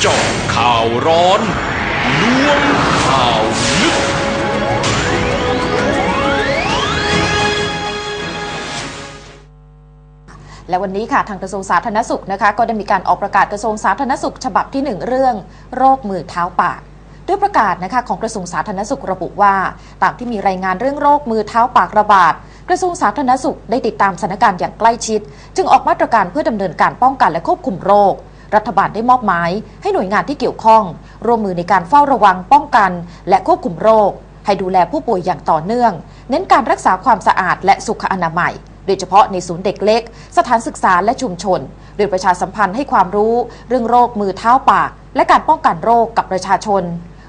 เจาะข่าวร้อนล้วงข่าวลึก และวันนี้ค่ะทางกระทรวงสาธารณสุขนะคะก็ได้มีการออกประกาศกระทรวงสาธารณสุข ฉบับที่ 1 เรื่อง โรคมือเท้าปากด้วยประกาศนะคะของกระทรวงสาธารณสุขระบุว่า ตามที่มีรายงานเรื่องโรคมือเท้าปากระบาดกระทรวงสาธารณสุขได้ติดตามสถานการณ์อย่างใกล้ชิด จึงออกมาตรการเพื่อดำเนินการป้องกันและควบคุมโรค รัฐบาลได้มอบหมายให้หน่วยงานที่เกี่ยวข้อง ร่วมมือในการเฝ้าระวังป้องกัน และควบคุมโรค ให้ดูแลผู้ป่วยอย่างต่อเนื่อง เน้นการรักษาความสะอาดและสุขอนามัย โดยเฉพาะในศูนย์เด็กเล็ก สถานศึกษาและชุมชน โดยประชาสัมพันธ์ให้ความรู้ เรื่องโรคมือเท้าปาก และการป้องกันโรคกับประชาชน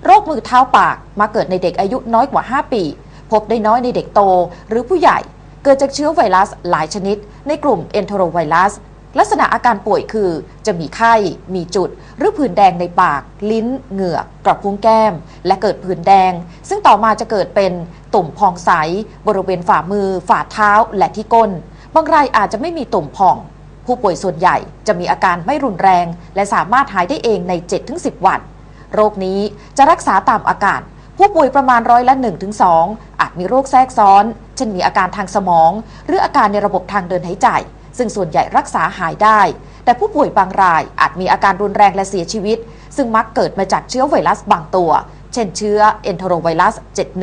โรคมือเท้าปากมาเกิดในเด็กอายุน้อยกว่า 5 ปี พบได้น้อยในเด็กโต หรือผู้ใหญ่ เกิดจากเชื้อไวรัสหลายชนิด ในกลุ่มเอนโทรไวรัส ลักษณะอาการป่วยคือ จะมีไข้ มีจุด หรือผื่นแดงในปาก ลิ้น เหงือก กระพุ้งแก้ม และเกิดผื่นแดง ซึ่งต่อมาจะเกิดเป็นตุ่มพองใส บริเวณฝ่ามือ ฝ่าเท้า และที่ก้น บางรายอาจจะไม่มีตุ่มพอง ผู้ป่วยส่วนใหญ่จะมีอาการไม่รุนแรง และสามารถหายได้เองใน 7-10 วัน โรคนี้จะรักษาตามอาการผู้ป่วยประมาณร้อยละ 1-2 อาจมีโรคแทรกซ้อน เช่นมีอาการทางสมอง หรืออาการในระบบทางเดินหายใจ ซึ่งส่วนใหญ่รักษาหายได้ แต่ผู้ป่วยบางรายอาจมีอาการรุนแรงและเสียชีวิต ซึ่งมักเกิดมาจากเชื้อไวรัสบางตัว เช่นเชื้อเอนโทรไวรัส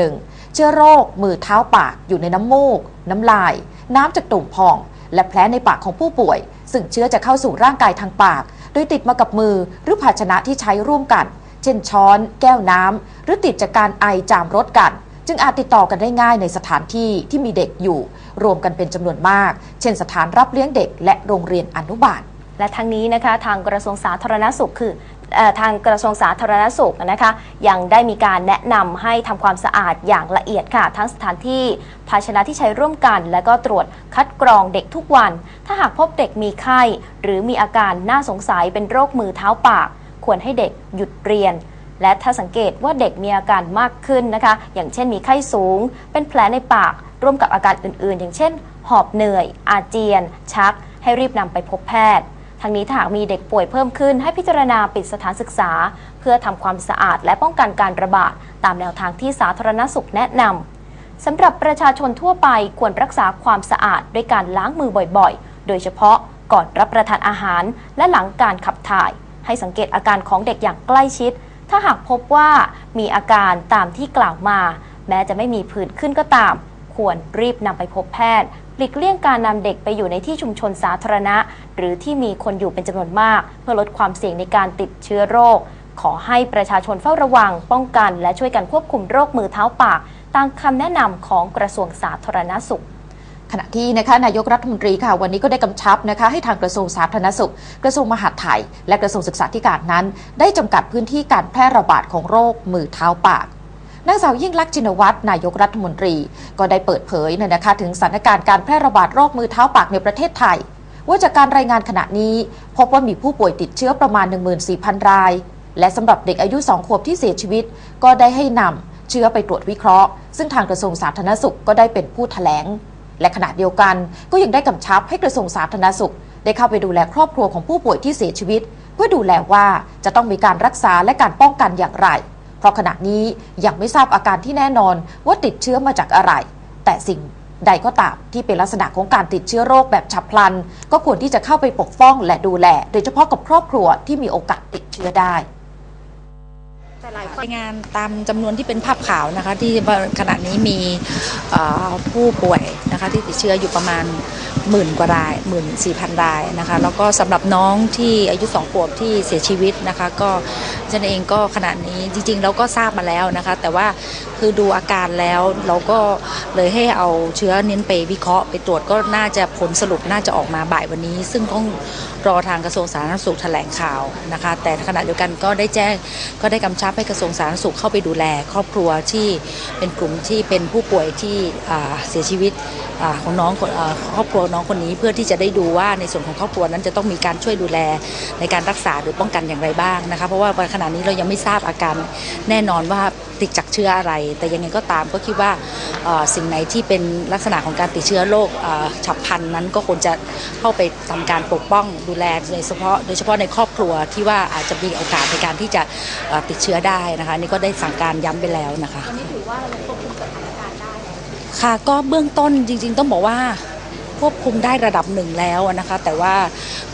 71 เชื้อโรค มือเท้าปากอยู่ในน้ำมูก น้ำลาย น้ำจากตุ่มพอง และแผลในปากของผู้ป่วย ซึ่งเชื้อจะเข้าสู่ร่างกายทางปาก โดยติดมากับมือหรือภาชนะที่ใช้ร่วมกัน เช่นช้อน แก้วน้ำหรือติดจากการไอจามรถกัน จึงอาจติดต่อกันได้ง่ายในสถานที่ที่มีเด็กอยู่ รวมกันเป็นจำนวนมาก เช่นสถานรับเลี้ยงเด็กและโรงเรียนอนุบาล และทั้งนี้นะคะทางกระทรวงสาธารณสุขคือเออทางกระทรวงสาธารณสุขนะคะยังได้มีการแนะนำให้ทำความสะอาดอย่างละเอียดค่ะ ทั้งสถานที่ภาชนะที่ใช้ร่วมกัน และก็ตรวจคัดกรองเด็กทุกวัน ถ้าหากพบเด็กมีไข้ หรือมีอาการน่าสงสัยเป็นโรคมือเท้าปาก ควรให้เด็กหยุดเรียน และถ้าสังเกตว่าเด็กมีอาการมากขึ้นนะคะ อย่างเช่นมีไข้สูง เป็นแผลในปาก ร่วมกับอาการอื่นๆ อย่างเช่น หอบเหนื่อย อาเจียน ชัก ให้รีบนำไปพบแพทย์ ทั้งนี้ถ้าหากมีเด็กป่วยเพิ่มขึ้น ให้พิจารณาปิดสถานศึกษา เพื่อทำความสะอาดและป้องกันการระบาด ตามแนวทางที่สาธารณสุขแนะนำสำหรับประชาชนทั่วไปควรรักษาความสะอาดด้วยการล้างมือบ่อยๆ โดยเฉพาะก่อนรับประทานอาหาร และหลังการขับถ่าย ให้สังเกตอาการของเด็กอย่างใกล้ชิด ถ้าหากพบว่ามีอาการตามที่กล่าวมา แม้จะไม่มีผื่นขึ้นก็ตาม ควรรีบนำไปพบแพทย์หลีกเลี่ยงการนำเด็กไปอยู่ในที่ชุมชนสาธารณะ หรือที่มีคนอยู่เป็นจำนวนมาก เพื่อลดความเสี่ยงในการติดเชื้อโรค ขอให้ประชาชนเฝ้าระวัง ป้องกัน และช่วยกันควบคุมโรคมือเท้าปาก ตามคำแนะนำของกระทรวงสาธารณสุขขณะที่นะคะนายกรัฐมนตรีค่ะวันนี้ก็ได้กำชับนะคะให้ทางกระทรวงสาธารณสุข กระทรวงมหาดไทย และกระทรวงศึกษาธิการนั้น ได้จำกัดพื้นที่การแพร่ระบาดของโรคมือเท้าปาก นางสาวยิ่งลักษณ์ชินวัตรนายกรัฐมนตรี ก็ได้เปิดเผยเนี่ยนะคะถึงสถานการณ์การแพร่ระบาดโรคมือเท้าปากในประเทศไทย ว่าจากการรายงานขณะนี้ พบว่ามีผู้ป่วยติดเชื้อประมาณ 14,000 ราย และสำหรับเด็กอายุ 2 ขวบที่เสียชีวิต ก็ได้ให้นำเชื้อไปตรวจวิเคราะห์ ซึ่งทางกระทรวงสาธารณสุขก็ได้เป็นผู้แถลง และขณะเดียวกันก็ยังได้กำชับให้กระทรวงสาธารณสุข ได้เข้าไปดูแลครอบครัวของผู้ป่วยที่เสียชีวิต เพื่อดูแลว่าจะต้องมีการรักษาและการป้องกันอย่างไร ราะขณะนี้ยังไม่ทราบอาการที่แน่นอนว่าติดเชื้อมาจากอะไร แต่สิ่งใดก็ตามที่เป็นลักษณะของการติดเชื้อโรคแบบฉับพลัน ก็ควรที่จะเข้าไปปกป้องและดูแล โดยเฉพาะกับครอบครัวที่มีโอกาสติดเชื้อได้รายงานตามจำนวนที่เป็นภาพข่าวนะคะ ที่ขณะนี้มีผู้ป่วยนะคะที่ติดเชื้ออยู่ประมาณหมื่นกว่ารายหมื่นสี่พันรายนะคะแล้วก็สำหรับน้องที่อายุสองขวบที่เสียชีวิตนะคะ ก็ ฉันเองก็ขณะนี้จริงๆ เราก็ทราบมาแล้วนะคะ แต่ว่าคือดูอาการแล้วเราก็เลยให้เอาเชื้อเน้นไปวิเคราะห์ไปตรวจก็น่าจะผลสรุปน่าจะออกมาบ่ายวันนี้ ซึ่งต้องรอทางกระทรวงสาธารณสุขแถลงข่าวนะคะ แต่ขณะเดียวกันก็ได้แจ้งก็ได้กำชับให้กระทรวงสาธารณสุขเข้าไปดูแล ครอบครัวที่เป็นกลุ่มที่เป็นผู้ป่วยที่เสียชีวิตของน้องครอบครัวน้องคนนี้เพื่อที่จะได้ดูว่าในส่วนของครอบครัวนั้นจะต้องมีการช่วยดูแลในการรักษาหรือป้องกันอย่างไรบ้างนะคะเพราะว่าขณะนี้เรายังไม่ทราบอาการแน่นอนว่าติดจากเชื้ออะไร แต่ยังไงก็ตามก็คิดว่าสิ่งไหนที่เป็นลักษณะของการติดเชื้อโรคฉับพลันนั้นก็ควรจะเข้าไปทำการปกป้องดูแลโดยเฉพาะโดยเฉพาะในครอบครัวที่ว่าอาจจะมีโอกาสในการที่จะติดเชื้อได้นะคะนี่ก็ได้สั่งการย้ำไปแล้วนะคะ ค่ะก็เบื้องต้นจริง ๆ ต้องบอกว่าควบคุมได้ระดับหนึ่งแล้วนะคะ แต่ว่า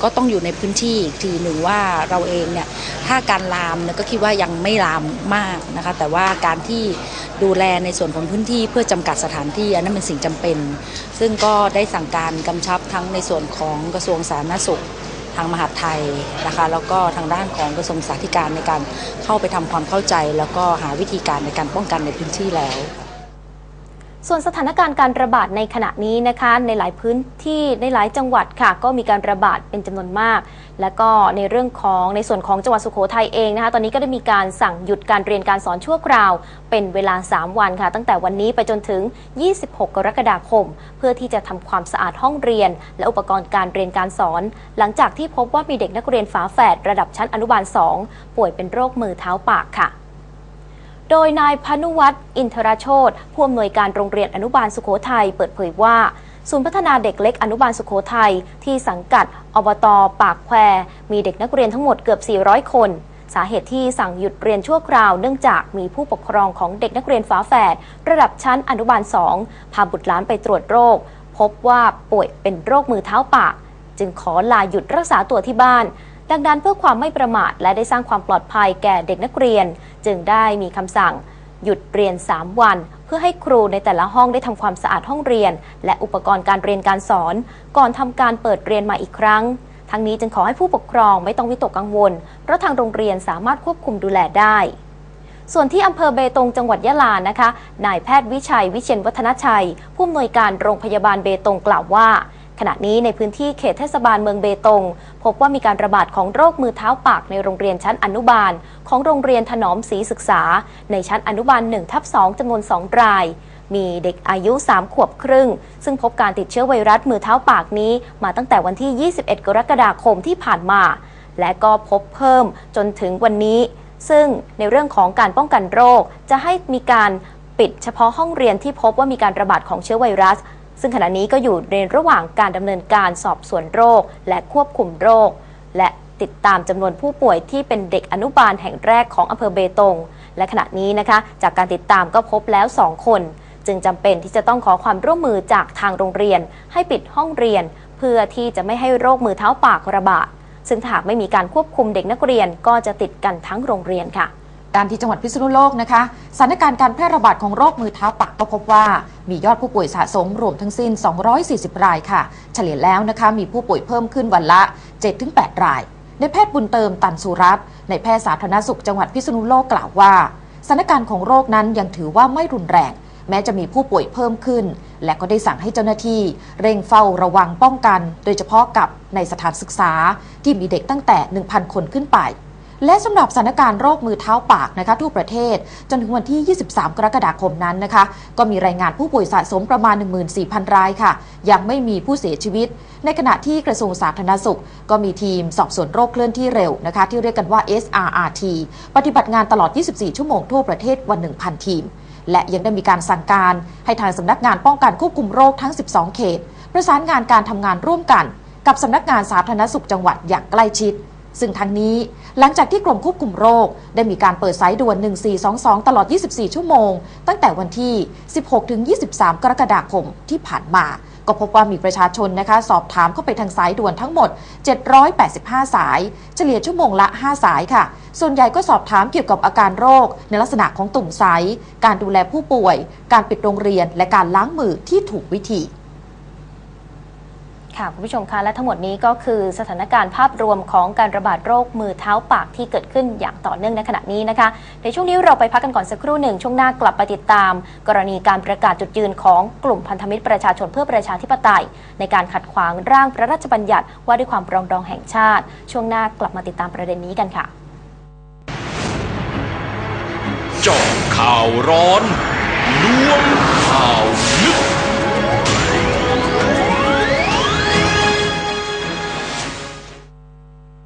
ก็ต้องอยู่ในพื้นที่อีกทีหนึ่งว่าเราเองเนี่ยถ้าการลามเนี่ยก็คิดว่ายังไม่ลามมากนะคะ แต่ว่าการที่ดูแลในส่วนของพื้นที่เพื่อจำกัดสถานที่อันนั้นเป็นสิ่งจำเป็น ซึ่งก็ได้สั่งการกำชับทั้งในส่วนของกระทรวงสาธารณสุขทางมหาดไทยนะคะแล้วก็ทางด้านของกระทรวงสาธารณในการเข้าไปทำความเข้าใจ แล้วก็หาวิธีการในการป้องกันในพื้นที่แล้ว ส่วนสถานการณ์การระบาดในขณะนี้นะคะในหลายพื้นที่ในหลายจังหวัดค่ะ ก็มีการระบาดเป็นจำนวนมาก และก็ในเรื่องของในส่วนของจังหวัดสุโขทัยเองนะคะตอนนี้ก็ได้มีการสั่งหยุดการเรียนการสอนชั่วคราว เป็นเวลา 3 วันค่ะ ตั้งแต่วันนี้ไปจนถึง 26 กรกฎาคม เพื่อที่จะทำความสะอาดห้องเรียน และอุปกรณ์การเรียนการสอน หลังจากที่พบว่ามีเด็กนักเรียนฝาแฝดระดับชั้นอนุบาล 2 ป่วยเป็นโรคมือเท้าปากค่ะ โดยนายพานุวัฒน์อินทรโชตผู้อำนวยการโรงเรียนอนุบาลสุโขทัยเปิดเผยว่า ศูนย์พัฒนาเด็กเล็กอนุบาลสุโขทัยที่สังกัดอบตปากแควมีเด็กนักเรียนทั้งหมดเกือบ 400 คน สาเหตุที่สั่งหยุดเรียนชั่วคราวเนื่องจากมีผู้ปกครองของเด็กนักเรียนฝาแฝดระดับชั้นอนุบาล 2 พาบุตรหลานไปตรวจโรค พบว่าป่วยเป็นโรคมือเท้าปาก จึงขอลาหยุดรักษาตัวที่บ้าน ดังนั้นเพื่อความไม่ประมาทและได้สร้างความปลอดภัยแก่เด็กนักเรียน จึงได้มีคำสั่ง หยุดเรียน 3 วัน เพื่อให้ครูในแต่ละห้องได้ทำความสะอาดห้องเรียน และอุปกรณ์การเรียนการสอน ก่อนทำการเปิดเรียนใหมาอีกครั้งทั้งนี้จึงขอให้ผู้ปกครองไม่ต้องวิตกกังวล เพราะทางโรงเรียนสามารถควบคุมดูแลได้ ส่วนที่อำเภอเบตงจังหวัดยะลานะคะ นายแพทย์วิชัยวิเชียนวัฒนชัย ผู้อำนวยการโรงพยาบาลเบตงกล่าวว่า ขณะนี้ในพื้นที่เขตเทศบาลเมืองเบตง พบว่ามีการระบาดของโรคมือเท้าปากในโรงเรียนชั้นอนุบาล ของโรงเรียนถนอมศรีศึกษา ในชั้นอนุบาล1ทับ2จำนวน 2 ราย มีเด็กอายุ 3 ขวบครึ่ง ซึ่งพบการติดเชื้อไวรัสมือเท้าปากนี้ มาตั้งแต่วันที่ 21 กรกฎาคมที่ผ่านมา และก็พบเพิ่มจนถึงวันนี้ ซึ่งในเรื่องของการป้องกันโรคจะให้มีการปิดเฉพาะห้องเรียนที่พบว่ามีการระบาดของเชื้อไวรัส ซึ่งขณะนี้ก็อยู่ในระหว่างการดำเนินการสอบสวนโรค และควบคุมโรค และติดตามจำนวนผู้ป่วยที่เป็นเด็กอนุบาลแห่งแรกของอำเภอเบตง และขณะนี้นะคะ จากการติดตามก็พบแล้ว 2 คน จึงจำเป็นที่จะต้องขอความร่วมมือจากทางโรงเรียน ให้ปิดห้องเรียน เพื่อที่จะไม่ให้โรคมือเท้าปากระบาดซึ่งหากไม่มีการควบคุมเด็กนักเรียนก็จะติดกันทั้งโรงเรียนค่ะ การที่จังหวัดพิษณุโลกนะคะสถานการณ์การแพร่ระบาดของโรคมือเท้าปากก็พบว่า มียอดผู้ป่วยสะสมรวมทั้งสิ้น 240 รายค่ะ เฉลี่ยแล้วนะคะมีผู้ป่วยเพิ่มขึ้นวันละ 7-8 ราย ในแพทย์บุญเติมตันสุรัตน์ในแพทย์สาธารณสุขจังหวัดพิษณุโลกกล่าวว่าสถานการณ์ของโรคนั้นยังถือว่าไม่รุนแรง แม้จะมีผู้ป่วยเพิ่มขึ้น และก็ได้สั่งให้เจ้าหน้าที่ เร่งเฝ้าระวังป้องกัน โดยเฉพาะกับในสถานศึกษาที่มีเด็กตั้งแต่ 1,000 คนขึ้นไป และสำหรับสถานการณ์โรคมือเท้าปากนะคะทั่วประเทศ จนถึงวันที่ 23 กรกฎาคมนั้นนะคะ ก็มีรายงานผู้ป่วยสะสมประมาณ 14,000 รายค่ะ ยังไม่มีผู้เสียชีวิต ในขณะที่กระทรวงสาธารณสุข ก็มีทีมสอบสวนโรคเคลื่อนที่เร็วนะคะ ที่เรียกกันว่า SRRT ปฏิบัติงานตลอด 24 ชั่วโมงทั่วประเทศวัน1,000 ทีม และยังได้มีการสั่งการให้ทางสำนักงานป้องกันควบคุมโรคทั้ง 12 เขต ประสานงานการทำงานร่วมกัน กับสำนักงานสาธารณสุขจังหวัดอย่างใกล้ชิด ซึ่งทั้งนี้หลังจากที่กรมควบคุมโรค ได้มีการเปิดสายด่วน 1422 ตลอด 24 ชั่วโมง ตั้งแต่วันที่ 16-23 กรกฎาคมที่ผ่านมา ก็พบว่ามีประชาชนนะคะ สอบถามเข้าไปทางสายด่วนทั้งหมด 785 สาย เฉลี่ยชั่วโมงละ 5 สายค่ะ ส่วนใหญ่ก็สอบถามเกี่ยวกับอาการโรค ในลักษณะของตุ่มใสการดูแลผู้ป่วย การปิดโรงเรียน และการล้างมือที่ถูกวิธี ค่ะคุณผู้ชมคะและทั้งหมดนี้ก็คือสถานการณ์ภาพรวมของการระบาดโรคมือเท้าปากที่เกิดขึ้นอย่างต่อเนื่องในขณะนี้นะคะในช่วงนี้เราไปพักกันก่อนสักครู่หนึ่งช่วงหน้ากลับไปติดตาม กรณีการประกาศจุดยืนของกลุ่มพันธมิตรประชาชนเพื่อประชาธิปไตย ในการขัดขวางร่างพระราชบัญญัติว่าด้วยความปรองดองแห่งชาติ ช่วงหน้ากลับมาติดตามประเด็นนี้กันค่ะจาะข่าวร้อนล้วงข่าวลึก